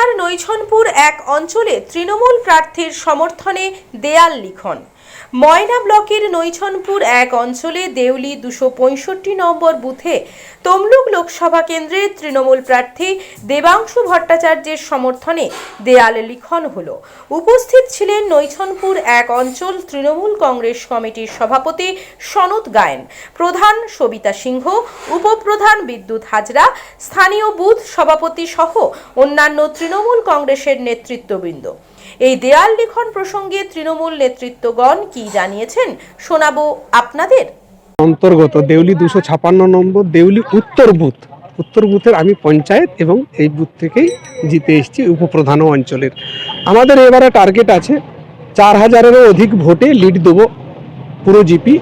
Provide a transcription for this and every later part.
ময়নার নৈছনপুর এক অঞ্চলে তৃণমূল প্রার্থীর সমর্থনে দেয়াল লিখন। ময়না ব্লকের নৈছনপুর এক অঞ্চলে দেউলি দুশো পঁয়ষট্টি নম্বর বুথে তমলুক লোকসভা কেন্দ্রে তৃণমূল প্রার্থী দেবাংশু ভট্টাচার্যের সমর্থনে দেয়াল লিখন হলো। উপস্থিত ছিলেন নৈছনপুর এক অঞ্চল তৃণমূল কংগ্রেস কমিটির সভাপতি সনত গায়েন, প্রধান সবিতা সিংহ, উপপ্রধান বিদ্যুৎ হাজরা, স্থানীয় বুথ সভাপতি সহ অন্যান্য তৃণমূল কংগ্রেসের নেতৃত্ববৃন্দ। এই দেয়াল লিখন প্রসঙ্গে তৃণমূল নেতৃত্বগণ কি জানিয়েছেন শোনাবো আপনাদের। অন্তর্গত দেউলি দুশো ছাপান্ন নম্বর দেউলি উত্তর বুথ। উত্তর বুথের আমি পঞ্চায়েত এবং এই বুথ থেকেই জিতে এসেছি উপপ্রধান অঞ্চলের। আমাদের এবারে টার্গেট আছে চার হাজারেরও অধিক ভোটে লিড দেবো পুরো জিপি।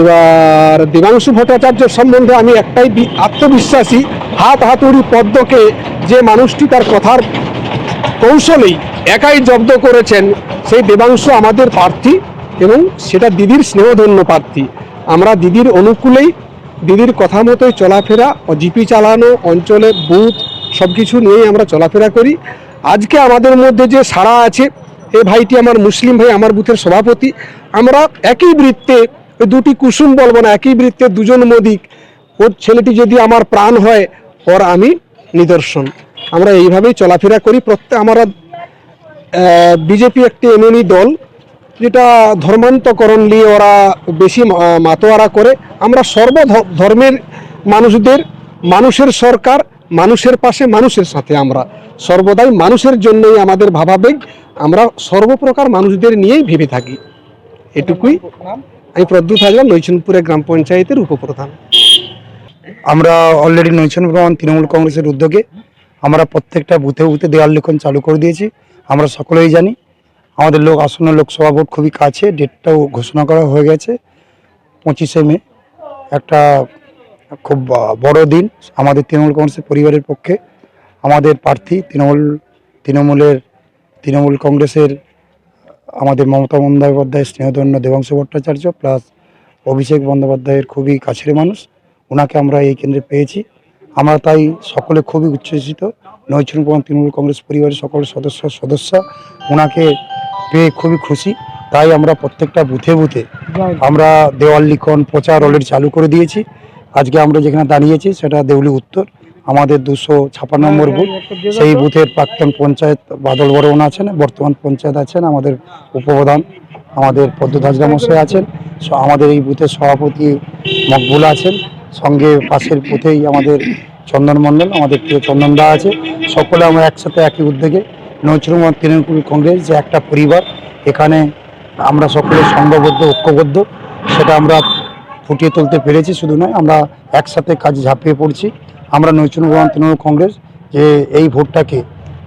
এবার দেবাংশু ভট্টাচার্য সম্বন্ধে আমি একটাই আত্মবিশ্বাসী, হাত হাতুড়ি পদ্মকে যে মানুষটি তার কথার কৌশলেই একাই জব্দ করেছেন সেই দেবাংশু আমাদের প্রার্থী এবং সেটা দিদির স্নেহধন্য প্রার্থী। আমরা দিদির অনুকূলেই দিদির কথা মতোই চলাফেরা ও জিপি চালানো, অঞ্চলে বুথ সব কিছু নিয়েই আমরা চলাফেরা করি। আজকে আমাদের মধ্যে যে সাড়া আছে, এ ভাইটি আমার মুসলিম ভাই, আমার বুথের সভাপতি। আমরা একই বৃত্তে দুটি কুসুম বলব না, একই বৃত্তে দুজন মোদিক ওর ছেলেটি যদি আমার প্রাণ হয়, ওর আমি নিদর্শন। আমরা এইভাবেই চলাফেরা করি। প্রত্যেক আমরা বিজেপি একটি এমনই দল, যেটা ধর্মান্তকরণ নিয়ে ওরা বেশি মাতোয়ারা করে। আমরা সর্ব ধর্মের মানুষদের, মানুষের সরকার, মানুষের পাশে মানুষের সাথে আমরা। সর্বদাই মানুষের জন্যই আমাদের ভাবাবেগ, আমরা সর্বপ্রকার মানুষদের নিয়েই ভেবে থাকি। এটুকুই। আমি প্রদ্যুৎ হাজরা নৈচনপুরে গ্রাম পঞ্চায়েতের উপপ্রধান। আমরা অলরেডি ভ্রমণ তৃণমূল কংগ্রেসের উদ্যোগে আমরা প্রত্যেকটা বুথে বুথে দেওয়াল লিখন চালু করে দিয়েছি। আমরা সকলেই জানি, আমাদের লোক আসন্ন লোকসভা ভোট খুবই কাছে, ডেটটাও ঘোষণা করা হয়ে গেছে। পঁচিশে মে, একটা খুব বড় দিন আমাদের তৃণমূল কংগ্রেসের পরিবারের পক্ষে। আমাদের প্রার্থী তৃণমূল, তৃণমূলের, তৃণমূল কংগ্রেসের আমাদের মমতা বন্দ্যোপাধ্যায়ের স্নেহধন্য দেবাংশু ভট্টাচার্য, প্লাস অভিষেক বন্দ্যোপাধ্যায়ের খুবই কাছের মানুষ। ওনাকে আমরা এই কেন্দ্রে পেয়েছি। আমরা তাই সকলে খুবই উচ্ছ্বসিত। নৈচুন তৃণমূল কংগ্রেস পরিবারের সকল সদস্য সদস্য, ওনাকে পেয়ে খুবই খুশি। তাই আমরা প্রত্যেকটা বুথে বুথে আমরা দেওয়াল লিখন, প্রচার অলরেডি চালু করে দিয়েছি। আজকে আমরা যেখানে দাঁড়িয়েছি সেটা দেউলি উত্তর। আমাদের দুশো ছাপান্ন নম্বর বুথ। সেই বুথের প্রাক্তন পঞ্চায়েত বাদল বর্মন আছেন, বর্তমান পঞ্চায়েত আছেন, আমাদের উপপ্রধান, আমাদের হাজরা মশাই আছেন। আমাদের এই বুথের সভাপতি মকবুল আছেন। সঙ্গে পাশের বুথেই আমাদের চন্দন মণ্ডল, আমাদের প্রিয় চন্দন দা আছে। সকলে আমরা একসাথে একই উদ্যোগে নজরুল তৃণমূল কংগ্রেস যে একটা পরিবার, এখানে আমরা সকলে সংঘবদ্ধ, ঐক্যবদ্ধ, সেটা আমরা ফুটিয়ে তুলতে পেরেছি। শুধু নয়, আমরা একসাথে কাজে ঝাঁপিয়ে পড়ছি। আমরা নৈচুন তৃণমূল কংগ্রেস যে এই ভোটটাকে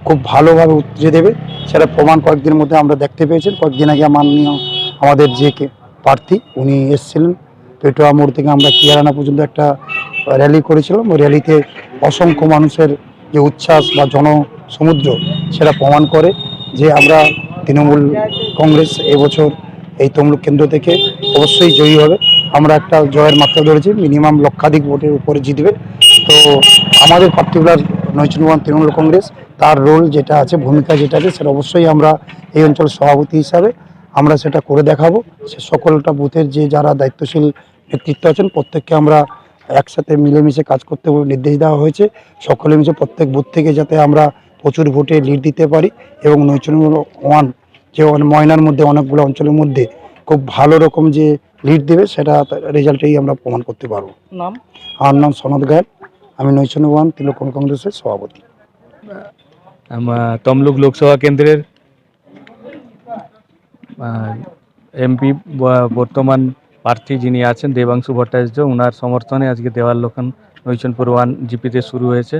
খুব ভালোভাবে উতরে দেবে, সেটা প্রমাণ কয়েকদিনের মধ্যে আমরা দেখতে পেয়েছেন। কয়েকদিন আগে মাননীয় আমাদের যে প্রার্থী, উনি এসেছিলেন। পেটোয়া মোড় থেকে আমরা কিয়ারানা পর্যন্ত একটা র্যালি করেছিলাম। ওই র্যালিতে অসংখ্য মানুষের যে উচ্ছ্বাস বা জনসমুদ্র সেটা প্রমাণ করে যে আমরা তৃণমূল কংগ্রেস এবছর এই তমলুক কেন্দ্র থেকে অবশ্যই জয়ী হবে। আমরা একটা জয়ের মাত্রা ধরেছি মিনিমাম লক্ষাধিক ভোটের উপরে জিতবে। তো আমাদের পার্টিকুলার নৈচুনবান তৃণমূল কংগ্রেস, তার রোল যেটা আছে, ভূমিকা যেটা আছে, সেটা অবশ্যই আমরা এই অঞ্চল সভাপতি হিসাবে আমরা সেটা করে দেখাবো। সে সকলটা বুথের যে যারা দায়িত্বশীল নেতৃত্ব আছেন প্রত্যেককে আমরা একসাথে মিলেমিশে কাজ করতে নির্দেশ দেওয়া হয়েছে। সকলে মিশে প্রত্যেক বুথ থেকে যাতে আমরা প্রচুর ভোটে লিড দিতে পারি এবং নৈচুন ওয়ান যে অন- ময়নার মধ্যে অনেকগুলো অঞ্চলের মধ্যে খুব ভালো রকম যে লিড দেবে সেটা রেজাল্টেই আমরা প্রমাণ করতে পারব। নাম? আমার নাম সনদ গায়েন। আমি নৈচুন ওয়ান তৃণমূল কংগ্রেসের সভাপতি। তমলুক লোকসভা কেন্দ্রের এমপি বর্তমান প্রার্থী যিনি আছেন দেবাংশু ভট্টাচার্য ওনার সমর্থনে আজকে দেওয়াল লোকান নৈচনপুর ওয়ান জিপিতে শুরু হয়েছে।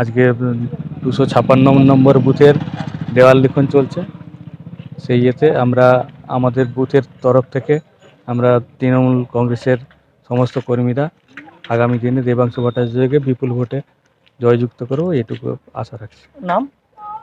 আজকে দুশো ছাপ্পান্ন নম্বর বুথের দেওয়াল লিখন চলছে। সেই ইয়েতে আমরা আমাদের বুথের তরফ থেকে আমরা তৃণমূল কংগ্রেসের সমস্ত কর্মীরা আগামী দিনে দেবাংশু ভট্টাচার্যকে বিপুল ভোটে জয়যুক্ত করব, এটুকু আশা রাখছি। নাম?